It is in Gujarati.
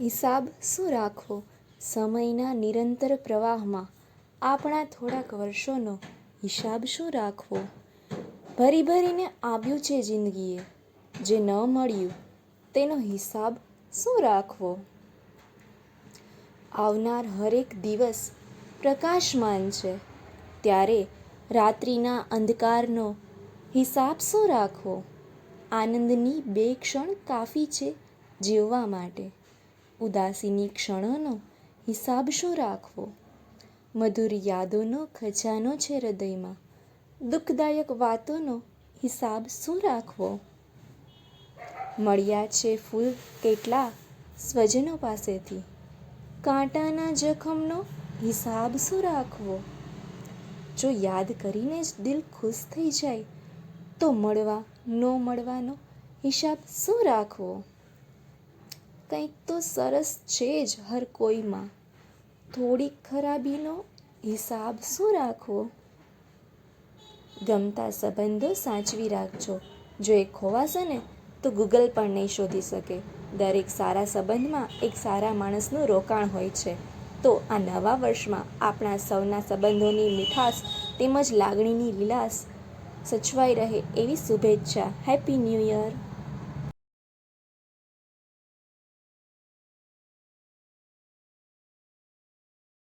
હિસાબ શું રાખવો? સમયના નિરંતર પ્રવાહમાં આપણા થોડાક વર્ષોનો હિસાબ શું રાખવો? ભરી ભરીને આવ્યું છે જિંદગીએ, જે ન મળ્યું, તેનો હિસાબ શું રાખવો? આવનાર હરેક દિવસ પ્રકાશમાન છે. ત્યારે રાત્રિના અંધકારનો હિસાબ શું રાખવો? આનંદની બે ક્ષણ કાફી છે જીવવા માટે. ઉદાસીની ક્ષણોનો હિસાબ શું રાખવો? મધુર યાદોનો ખજાનો છે હૃદયમાં. દુઃખદાયક વાતોનો હિસાબ શું રાખવો? મળ્યા છે ફૂલ કેટલા સ્વજનો પાસેથી. કાંટાના જખમનો હિસાબ શું રાખવો? જો યાદ કરીને જ દિલ ખુશ થઈ જાય, તો મળવા, ન મળવાનો હિસાબ શું રાખવો? કંઈક તો સરસ છે જ હર કોઈમાં. થોડીક ખરાબીનો હિસાબ શું રાખવો? ગમતા સંબંધો સાચવી રાખજો. જો એ ખોવાશે ને, તો ગૂગલ પણ નહીં શોધી શકે. દરેક સારા સંબંધમાં એક સારા માણસનું રોકાણ હોય છે. તો આ નવા વર્ષમાં આપણા સૌના સંબંધોની મીઠાશ તેમજ લાગણીની લીલાસ સચવાઈ રહે એવી શુભેચ્છા. Happy new year.